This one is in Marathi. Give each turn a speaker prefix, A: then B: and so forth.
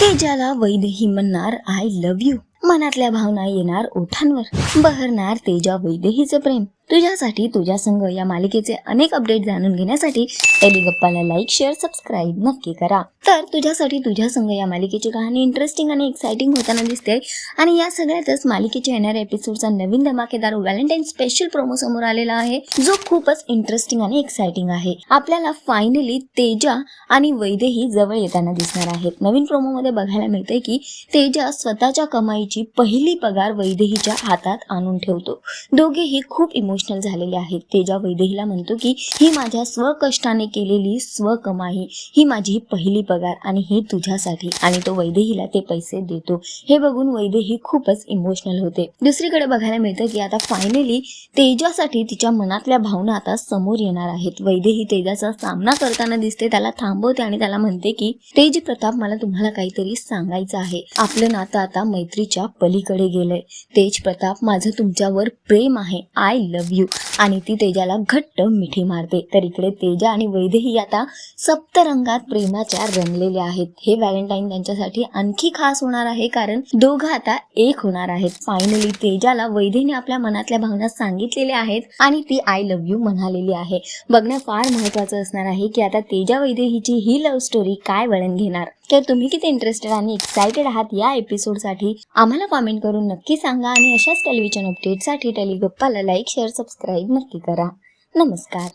A: तेजाला वैदेही म्हणणार आय लव्ह यू मनातल्या भावना येणार ओठांवर. बहरणार तेजा वैदेहीचं प्रेम. तुझ्यासाठी तुझ्या संघ या मालिकेचे अनेक अपडेट जाणून घेण्यासाठी एली गप्पाला लाईक शेअर सबस्क्राईब नक्की करा. तर तुझ्यासाठी तुझ्या संघ या मालिकेची कहाणी इंटरेस्टिंग आणि एक्साइटिंग होताना दिसते आणि या सगळ्यातच मालिकेच्या येणाऱ्या एपिसोडचा नवीन धमाकेदार व्हॅलेंटाईन स्पेशल प्रोमो समोर आलेला आहे जो खूपच इंटरेस्टिंग आणि एक्साइटिंग आहे. आपल्याला फायनली तेजा आणि वैदेही जवळ येताना दिसणार आहेत. नवीन प्रोमो मध्ये बघायला मिळते की तेजा स्वतःच्या कमाईची पहिली पगार वैदेहीच्या हातात आणून ठेवतो. दोघेही खूप इमोशन इमोशनल झालेले आहेत. तेजा वैदेहीला म्हणतो की ही माझ्या स्वकष्टाने केलेली स्वकमाई. ही माझी पहिली पगार आणि ही तुझ्यासाठी. आणि तो वैदेहीला ते पैसे देतो. हे बघून वैदेही खूपच इमोशनल होते. दुसरीकडे बघायला मिळतं की आता फायनली तेजासाठी तिच्या मनातल्या भावना आता समोर येणार आहेत. वैदेही तेजाचा सामना करताना दिसते त्याला थांबवते आणि त्याला म्हणते की तेज प्रताप मला तुम्हाला काहीतरी सांगायचं आहे. आपलं नातं आता मैत्रीच्या पलीकडे गेलंय. तेज प्रताप माझं तुमच्यावर प्रेम आहे. आय लव्ह यू आणि ती तेजाला घट्ट मिठी मारते. तर इकडे तेजा आणि वैदेही आता सप्तरंगात प्रेमाच्या रंगलेल्या आहेत. हे व्हॅलेंटाईन त्यांच्यासाठी आणखी खास होणार आहे कारण दोघं आता एक होणार आहेत. फायनली तेजाला वैद्यने आपल्या मनातल्या भावना सांगितलेल्या आहेत आणि ती आय लव्ह यू म्हणालेली आहे. बघणं फार महत्वाचं असणार आहे की आता तेजा वैदेहीची ही लव्ह स्टोरी काय वळण घेणार? तर तुम्ही किती इंटरेस्टेड आणि एक्सायटेड आहात या एपिसोडसाठी आम्हाला कॉमेंट करून नक्की सांगा आणि अशाच टेलिव्हिजन अपडेटसाठी टेलिगप्पाला लाईक शेअर सबस्क्राईब नक्की करा. नमस्कार.